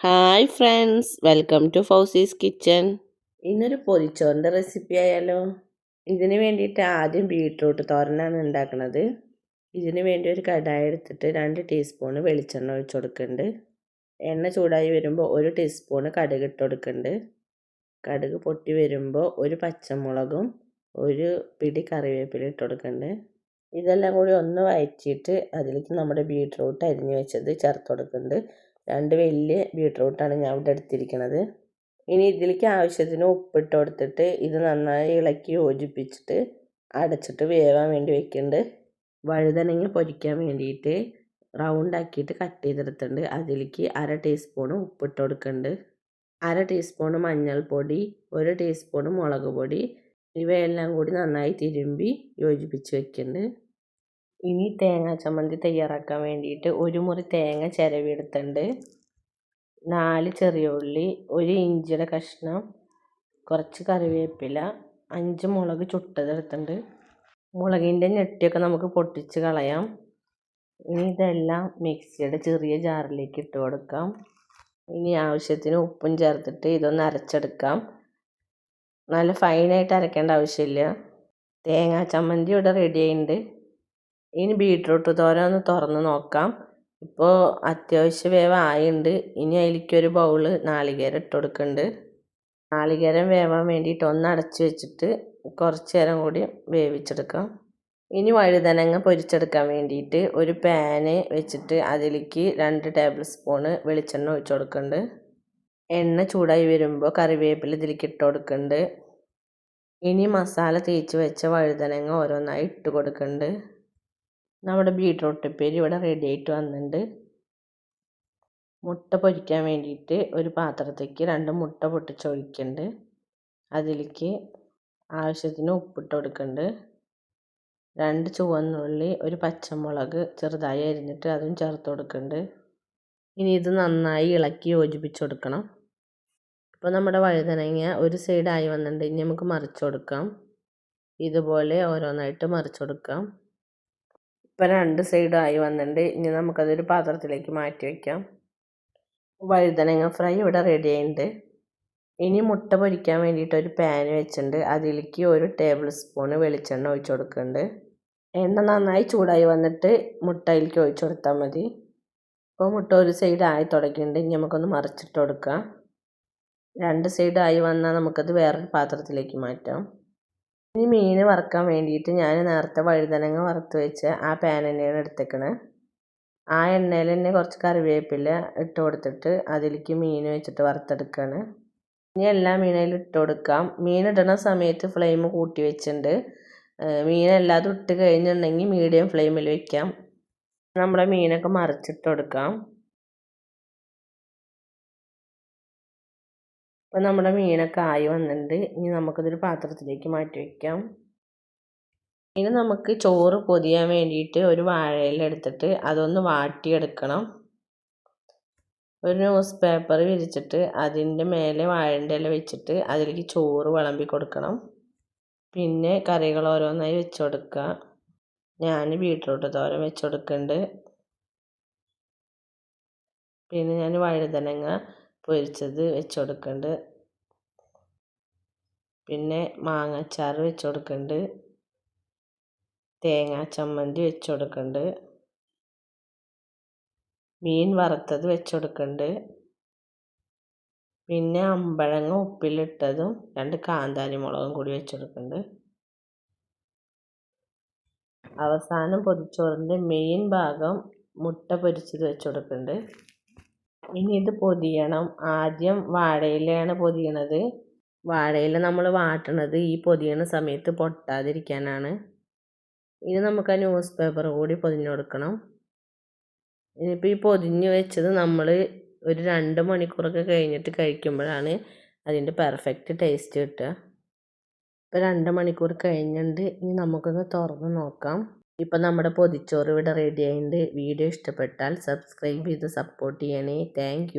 Hi friends welcome to Fousi's kitchen ഇന്നൊരു പൊതിച്ചോറിന്റെ recipe ആയാലോ? ഇതിന് വേണ്ടിയിട്ട് ആദ്യം ബീട്രൂട്ട് തോരനാണ് ഉണ്ടാക്കുന്നത് ഇതിന് വേണ്ടി ഒരു കടായ എടുത്തിട്ട് രണ്ട് ടീസ്പൂൺ വെളിച്ചെണ്ണ ഒഴിച്ച് കൊടുക്കുന്നുണ്ട് എണ്ണ ചൂടായി വരുമ്പോൾ ഒരു ടീസ്പൂൺ കടുക് ഇട്ട് കൊടുക്കുന്നുണ്ട് കടുക് പൊട്ടി വരുമ്പോൾ ഒരു പച്ചമുളകും ഒരു പിടി കറിവേപ്പില ഇട്ട് കൊടുക്കുന്നുണ്ട് ഇതെല്ലാം കൂടി ഒന്ന് വഴറ്റിയിട്ട് അതിലേക്ക് നമ്മുടെ ബീട്രൂട്ട് അരിഞ്ഞു വെച്ചത് ചേർത്ത് കൊടുക്കുന്നുണ്ട് രണ്ട് വലിയ ബീട്രൂട്ടാണ് ഞാൻ ഇവിടെ എടുത്തിരിക്കുന്നത് ഇനി ഇതിലേക്ക് ആവശ്യത്തിന് ഉപ്പിട്ട് കൊടുത്തിട്ട് ഇത് നന്നായി ഇളക്കി യോജിപ്പിച്ചിട്ട് അടച്ചിട്ട് വേവാൻ വേണ്ടി വെക്കുന്നുണ്ട് വഴുതനങ്ങ പൊരിക്കാൻ വേണ്ടിയിട്ട് റൗണ്ട് ആക്കിയിട്ട് കട്ട് ചെയ്തെടുത്തിട്ടുണ്ട്. അതിലേക്ക് അര ടീസ്പൂൺ ഉപ്പിട്ട് കൊടുക്കുന്നുണ്ട് അര ടീസ്പൂൺ മഞ്ഞൾപ്പൊടി ഒരു ടീസ്പൂൺ മുളക് പൊടി ഇവയെല്ലാം കൂടി നന്നായി തിരുമ്പി യോജിപ്പിച്ച് വെക്കുന്നുണ്ട് ഇനി തേങ്ങ ചമ്മന്തി തയ്യാറാക്കാൻ വേണ്ടിയിട്ട് ഒരു മുറി തേങ്ങ ചിരവിയെടുത്തുണ്ട് നാല് ചെറിയ ഉള്ളി ഒരു ഇഞ്ചിയുടെ കഷ്ണം കുറച്ച് കറിവേപ്പില അഞ്ച് മുളക് ചുട്ടതെടുത്തുണ്ട് മുളകിന്റെ ഞെട്ടിയൊക്കെ നമുക്ക് പൊട്ടിച്ച് കളയാം. ഇനി ഇതെല്ലാം മിക്സിയുടെ ചെറിയ ജാറിലേക്ക് ഇട്ട് കൊടുക്കാം. ഇനി ആവശ്യത്തിന് ഉപ്പും ചേർത്തിട്ട് ഇതൊന്ന് അരച്ചെടുക്കാം. നല്ല ഫൈനായിട്ട് അരക്കേണ്ട ആവശ്യമില്ല. തേങ്ങാ ചമ്മന്തി ഇവിടെ റെഡി ആയിട്ടുണ്ട്. ഇനി ബീട്രൂട്ട് തോരൻ ഒന്ന് തുറന്ന് നോക്കാം. ഇപ്പോൾ അത്യാവശ്യം വേവായുണ്ട് ഇനി അതിലേക്കൊരു ബൗൾ നാളികേരം ഇട്ട് കൊടുക്കുന്നുണ്ട് നാളികേരം വേവാൻ വേണ്ടിയിട്ട് ഒന്ന് അടച്ച് വെച്ചിട്ട് കുറച്ച് നേരം കൂടി വേവിച്ചെടുക്കാം. ഇനി വഴുതനങ്ങ പൊരിച്ചെടുക്കാൻ വേണ്ടിയിട്ട് ഒരു പാന് വെച്ചിട്ട് അതിലേക്ക് രണ്ട് ടേബിൾ സ്പൂണ് വെളിച്ചെണ്ണ ഒഴിച്ചു കൊടുക്കുന്നുണ്ട് എണ്ണ ചൂടായി വരുമ്പോൾ കറിവേപ്പില ഇതിലേക്ക് ഇട്ട് കൊടുക്കുന്നുണ്ട് ഇനി മസാല തേച്ച് വെച്ച വഴുതനങ്ങ ഓരോന്നായി ഇട്ട് കൊടുക്കുന്നുണ്ട് നമ്മുടെ ബീട്രൂട്ട് ഉപ്പേരി ഇവിടെ റെഡി ആയിട്ട് വന്നിട്ടുണ്ട് മുട്ട പൊരിക്കാൻ വേണ്ടിയിട്ട് ഒരു പാത്രത്തേക്ക് രണ്ട് മുട്ട പൊട്ടിച്ചൊഴിക്കുന്നുണ്ട് അതിലേക്ക് ആവശ്യത്തിന് ഉപ്പിട്ട് കൊടുക്കുന്നുണ്ട് രണ്ട് ചുവന്നുള്ളി ഒരു പച്ചമുളക് ചെറുതായി അരിഞ്ഞിട്ട് അതും ചേർത്ത് കൊടുക്കുന്നുണ്ട് ഇനി ഇത് നന്നായി ഇളക്കി യോജിപ്പിച്ച് കൊടുക്കണം. ഇപ്പോൾ നമ്മുടെ വഴുതനങ്ങ ഒരു സൈഡായി വന്നിട്ടുണ്ട് ഇനി നമുക്ക് മറിച്ച് കൊടുക്കാം. ഇതുപോലെ ഓരോന്നായിട്ട് മറിച്ച് കൊടുക്കാം. ഇപ്പോൾ രണ്ട് സൈഡായി വന്നിട്ടുണ്ട് ഇനി നമുക്കതൊരു പാത്രത്തിലേക്ക് മാറ്റി വയ്ക്കാം വഴുതനങ്ങ ഫ്രൈ ഇവിടെ റെഡി ആയിട്ടുണ്ട് ഇനി മുട്ട പൊരിക്കാൻ വേണ്ടിയിട്ട് ഒരു പാൻ വെച്ചിട്ടുണ്ട് അതിലേക്ക് ഒരു ടേബിൾ സ്പൂണ് വെളിച്ചെണ്ണ ഒഴിച്ചു കൊടുക്കുന്നുണ്ട് എണ്ണ നന്നായി ചൂടായി വന്നിട്ട് മുട്ട അതിലേക്ക് ഒഴിച്ചു കൊടുത്താൽ മതി. ഇപ്പോൾ മുട്ട ഒരു സൈഡായി തുടങ്ങിയിട്ടുണ്ട് ഇനി നമുക്കൊന്ന് മറിച്ചിട്ട് കൊടുക്കാം. രണ്ട് സൈഡായി വന്നാൽ നമുക്കത് വേറൊരു പാത്രത്തിലേക്ക് മാറ്റാം. ഇനി മീൻ വറുക്കാൻ വേണ്ടിയിട്ട് ഞാൻ നേരത്തെ വഴുതനങ്ങ വറുത്ത് വെച്ച് ആ പാൻ തന്നെയാണ് എടുത്തേക്കണേ. ആ എണ്ണയിൽ തന്നെ കുറച്ച് കറിവേപ്പില ഇട്ട് കൊടുത്തിട്ട് അതിലേക്ക് മീൻ വെച്ചിട്ട് വറുത്തെടുക്കുകയാണ് ഇനി എല്ലാ മീനയിലും ഇട്ട് കൊടുക്കാം. മീൻ ഇടുന്ന സമയത്ത് ഫ്ലെയിം കൂട്ടി വെച്ചിട്ടുണ്ട്. മീൻ ഇട്ട് കഴിഞ്ഞിട്ടുണ്ടെങ്കിൽ മീഡിയം ഫ്ലെയിമിൽ വെക്കാം. നമ്മുടെ മീനൊക്കെ മറിച്ചിട്ട് കൊടുക്കാം. അപ്പോൾ നമ്മുടെ മീനൊക്കെ ആയി വന്നിട്ടുണ്ട്. ഇനി നമുക്കിതൊരു പാത്രത്തിലേക്ക് മാറ്റി വയ്ക്കാം ഇനി നമുക്ക് ചോറ് പൊതിയാൻ വേണ്ടിയിട്ട് ഒരു വാഴയില എടുത്തിട്ട് അതൊന്ന് വാട്ടിയെടുക്കണം. ഒരു ന്യൂസ് പേപ്പർ വിരിച്ചിട്ട് അതിന്റെ മേലെ വാഴന്റെ ഇല വെച്ചിട്ട് അതിലേക്ക് ചോറ് വിളമ്പി കൊടുക്കണം. പിന്നെ കറികൾ ഓരോന്നായി വെച്ച് കൊടുക്കുക. ഞാൻ ബീട്രൂട്ട് തോരൻ വെച്ച് കൊടുക്കുന്നുണ്ട്. പിന്നെ ഞാൻ വഴുതനങ്ങ പൊരിച്ചത് വെച്ച് കൊടുക്കുന്നുണ്ട് പിന്നെ മാങ്ങാച്ചാർ വെച്ച് കൊടുക്കുന്നുണ്ട് തേങ്ങാ ചമ്മന്തി വെച്ച് കൊടുക്കുന്നുണ്ട് മീൻ വറുത്തത് വെച്ച് കൊടുക്കുന്നുണ്ട് പിന്നെ അമ്പഴങ്ങ ഉപ്പിലിട്ടതും രണ്ട് കാന്താരി മുളകും കൂടി വെച്ച് കൊടുക്കുന്നുണ്ട് അവസാനം പൊതിച്ചോറിന്റെ മെയിൻ ഭാഗം മുട്ട പൊരിച്ചത് വെച്ച് കൊടുക്കുന്നുണ്ട് ഇനി ഇത് പൊതിയണം. ആദ്യം വാഴയിലയാണ് പൊതിയണത്. വാഴയില നമ്മൾ വാട്ടണത് ഈ പൊതിയണ സമയത്ത് പൊട്ടാതിരിക്കാനാണ്. ഇത് നമുക്ക് ആ ന്യൂസ് പേപ്പർ കൂടി പൊതിഞ്ഞു കൊടുക്കണം. ഇനിയിപ്പോൾ ഈ പൊതിഞ്ഞ് വെച്ചത് നമ്മൾ ഒരു രണ്ട് മണിക്കൂറൊക്കെ കഴിഞ്ഞിട്ട് കഴിക്കുമ്പോഴാണ് അതിന്റെ പെർഫെക്റ്റ് ടേസ്റ്റ് കിട്ടുക. ഇപ്പോൾ രണ്ട് മണിക്കൂർ കഴിഞ്ഞിട്ടുണ്ട്. ഇനി നമുക്കൊന്ന് തുറന്ന് നോക്കാം. ഇപ്പം നമ്മുടെ പൊതിച്ചോറ് ഇവിടെ റെഡി ആയിട്ടുണ്ട് വീഡിയോ ഇഷ്ടപ്പെട്ടാൽ സബ്സ്ക്രൈബ് ചെയ്ത് സപ്പോർട്ട് ചെയ്യണേ. താങ്ക്